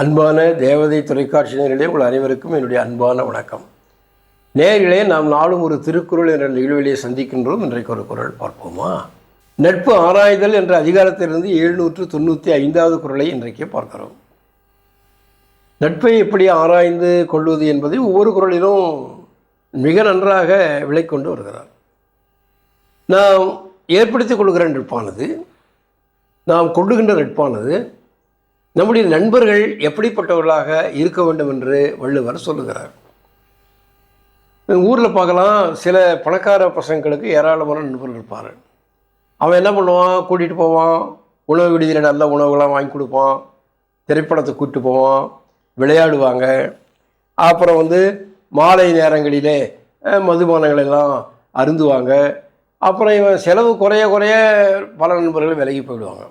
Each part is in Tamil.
அன்பான தேவதை தொலைக்காட்சி நேரிலே உங்கள் அனைவருக்கும் என்னுடைய அன்பான வணக்கம். நேரிலே நாம் நாளும் ஒரு திருக்குறள் என்ற நிகழ்விலே சந்திக்கின்றோம். இன்றைக்கு ஒரு குரல் பார்ப்போமா? நட்பு ஆராய்தல் என்ற அதிகாரத்திலிருந்து எழுநூற்று தொண்ணூற்றி ஐந்தாவது குரலை இன்றைக்கு பார்க்கிறோம். நட்பை எப்படி ஆராய்ந்து கொள்வது என்பதை ஒவ்வொரு குறளிலும் மிக நன்றாக விலைக்கொண்டு வருகிறார். நாம் ஏற்படுத்திக் கொள்கிற நட்பானது நாம் கொள்ளுகின்ற நட்பானது நம்முடைய நண்பர்கள் எப்படிப்பட்டவர்களாக இருக்க வேண்டும் என்று வள்ளுவர் சொல்லுகிறார். ஊரில் பார்க்கலாம் சில பணக்கார பசங்களுக்கு ஏராளமான நண்பர்கள் இருப்பார் அவன் என்ன பண்ணுவான்? கூட்டிகிட்டு போவான். உணவு விடுதியில் நல்ல உணவுகளாம் வாங்கி கொடுப்பான். திரைப்படத்தை கூப்பிட்டு போவான். விளையாடுவாங்க. அப்புறம் வந்து மாலை நேரங்களிலே மதுபானங்களெல்லாம் எல்லாம் அருந்துவாங்க. அப்புறம் இவன் செலவு குறைய குறைய பல நண்பர்கள் விலகி போயிடுவாங்க.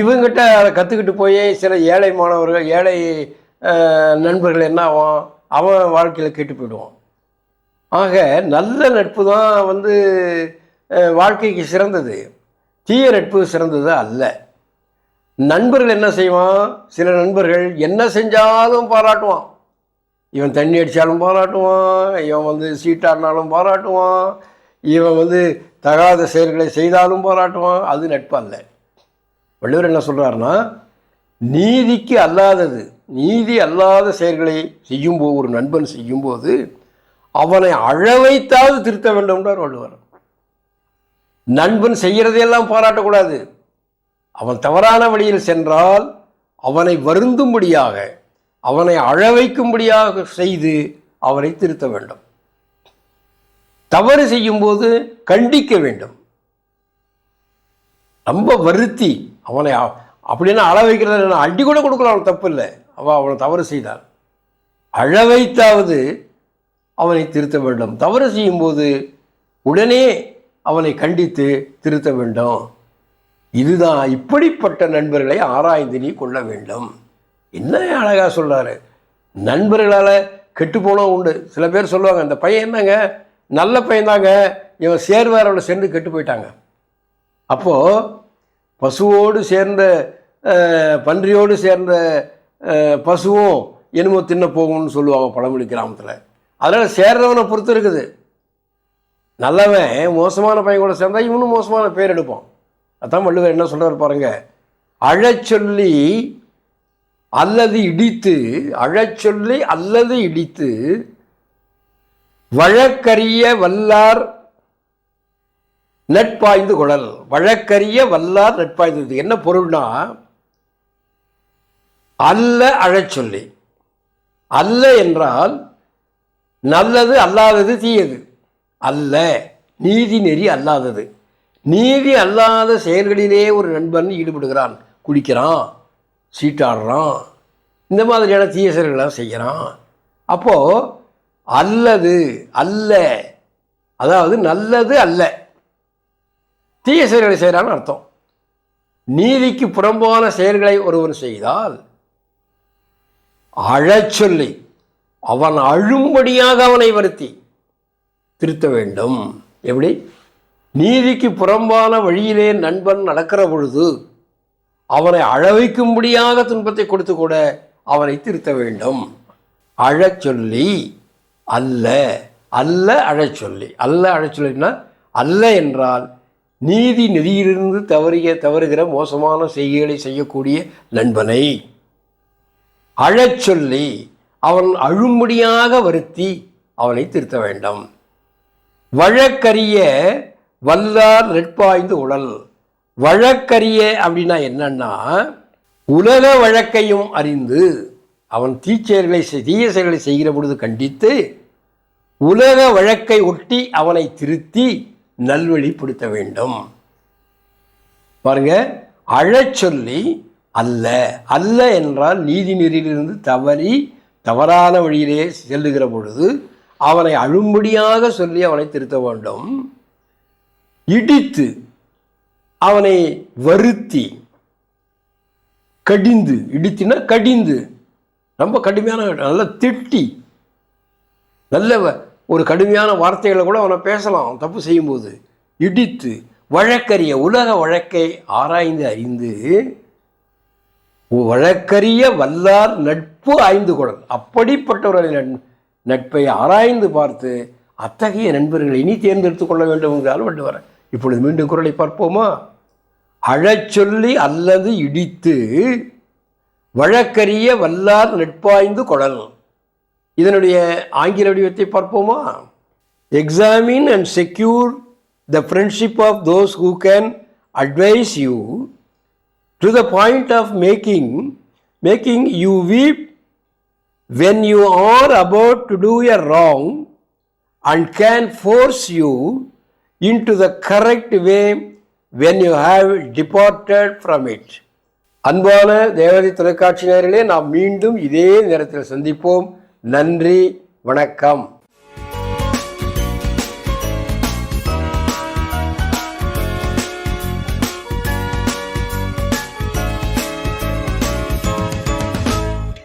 இவங்கிட்ட அதை கற்றுக்கிட்டு போய் சில ஏழை மாணவர்கள் ஏழை நண்பர்கள் என்ன ஆகும்? அவன் வாழ்க்கையில் கெட்டு போயிடுவான். ஆக நல்ல நட்பு தான் வந்து வாழ்க்கைக்கு சிறந்தது. தீய நட்பு சிறந்தது அல்ல. நண்பர்கள் என்ன செய்வான்? சில நண்பர்கள் என்ன செஞ்சாலும் பாராட்டுவான். இவன் தண்ணி அடித்தாலும் பாராட்டுவான் இவன் வந்து சீட்டாடினாலும் பாராட்டுவான் இவன் வந்து தகாத செயல்களை செய்தாலும் பாராட்டுவான். அது நட்பு அல்ல. வள்ளுவர் என்ன சொல்கிறாருன்னா நீதிக்கு அல்லாதது நீதி அல்லாத செயல்களை செய்யும்போது ஒரு நண்பன் செய்யும்போது அவனை அழ வைத்தாவது திருத்த வேண்டும்ன்றார் வள்ளுவர். நண்பன் செய்கிறதையெல்லாம் பாராட்டக்கூடாது. அவன் தவறான வழியில் சென்றால் அவனை வருந்தும்படியாக அவனை அழ வைக்கும்படியாக செய்து அவனை திருத்த வேண்டும். தவறு செய்யும்போது கண்டிக்க வேண்டும். ரொம்ப வருத்தி அவனை அப்படின்னா அழ வைக்கிறத அடி கூட கொடுக்கலாம் அவன் தப்பு இல்லை அவன் அவனை தவறு செய்தான் அழ வைத்தாவது அவனை திருத்த வேண்டும். தவறு செய்யும்போது உடனே அவனை கண்டித்து திருத்த வேண்டும். இதுதான் இப்படிப்பட்ட நண்பர்களை ஆராய்ந்து நீ கொள்ள வேண்டும். என்ன அழகாக சொல்கிறாரு நண்பர்களால் கெட்டு போனோம் உண்டு. சில பேர் சொல்லுவாங்க அந்த பையன் என்னங்க? நல்ல பையன்தாங்க. இவன் சேர்வாரோட சேர்ந்து கெட்டு போயிட்டாங்க. அப்போது பசுவோடு சேர்ந்த பன்றியோடு சேர்ந்த பசுவும் என்னமோ தின்ன போகும்னு சொல்லுவாங்க பழமொழி கிராமத்தில். அதனால் சேர்றவனை பொறுத்து இருக்குது. நல்லவன் மோசமான பையன் கூட சேர்ந்தால் இவனும் மோசமான பேர் எடுப்பான். அதான் வள்ளுவர் என்ன சொல்கிறார் பாருங்க அழச்சொல்லி அல்லது இடித்து அழச்சொல்லி அல்லது இடித்து வழக்கறிய வல்லார் நட்பாய்ந்து குழல் வழக்கறிய வல்லார் நட்பாய்ந்து இது என்ன பொருள்னா அல்ல அழச் சொல்லி. அல்ல என்றால் நல்லது அல்லாதது தீயது. அல்ல நீதி நெறி அல்லாதது. நீதி அல்லாத செயல்களிலே ஒரு நண்பன் ஈடுபடுகிறான். குடிக்கிறான் சீட்டாடுறான். இந்த மாதிரியான தீய செயல்களாக செய்கிறான். அப்போது அல்லது அல்ல. அதாவது நல்லது அல்ல. தீய செயல்களை செய்கிறான்னு அர்த்தம். நீதிக்கு புறம்பான செயல்களை ஒருவன் செய்தால் அழச்சொல்லி அவன் அழும்படியாக அவனை வருத்தி திருத்த வேண்டும். எப்படி? நீதிக்கு புறம்பான வழியிலே நண்பன் நடக்கிற பொழுது அவனை அழவைக்கும்படியாக துன்பத்தை கொடுத்து கூட அவனை திருத்த வேண்டும். அழச் சொல்லி அல்ல அல்ல அழச் சொல்லி. அல்ல அழச் சொல்லினா அல்ல என்றால் நீதி நெறியிலிருந்து தவறிய தவறுகிற மோசமான செய்கைகளை செய்யக்கூடிய நண்பனை அழச் சொல்லி அவன் அழும்படியாக வருத்தி அவனை திருத்த வேண்டும். வழக்கறிய வல்லார் நெற்பாய்ந்து உடல் வழக்கறிய அப்படின்னா என்னன்னா உலக வழக்கையும் அறிந்து அவன் தீச்செயல்களை செய்- தீய செயல்களை செய்கிற பொழுது கண்டித்து உலக வழக்கை ஒட்டி அவனை திருத்தி நல்வழிப்படுத்த வேண்டும். பாருங்க அழச்சொல்லி அல்ல. அல்ல என்றால் நீதி நெறியிலிருந்து தவறி தவறான வழியிலே செல்லுகிற பொழுது அவனை அழும்படியாக சொல்லி அவனை திருத்த வேண்டும். இடித்து அவனை வருத்தி கடிந்து இடித்தினா கடிந்து ரொம்ப கடுமையான நல்ல திட்டி நல்ல ஒரு கடுமையான வார்த்தைகளை கூட அவனை பேசலாம். தப்பு செய்யும்போது. இடித்து வழக்கறிய உலக வழக்கை ஆராய்ந்து அறிந்து வழக்கறிய வல்லார் நட்பு ஆய்ந்து கொடல் அப்படிப்பட்டவர்களின் நட்- நட்பை ஆராய்ந்து பார்த்து அத்தகைய நண்பர்களை இனி தேர்ந்தெடுத்துக் கொள்ள வேண்டும் என்றால் வள்ளுவர் இப்பொழுது மீண்டும் குரலை பார்ப்போமா? அழச் சொல்லி அல்லது இடித்து வழக்கரிய வல்லார் நட்பாய்ந்து கொடல் இதனுடைய ஆங்கில வடிவத்தை பார்ப்போமா? Examine and secure the friendship of those who can advise you to the point of making making you weep when you are about to do a wrong and can force you into the correct way when you have departed from it அன்பான தேவதை தொலைக்காட்சி நேரிலே நாம் மீண்டும் இதே நேரத்தில் சந்திப்போம். நன்றி வணக்கம்.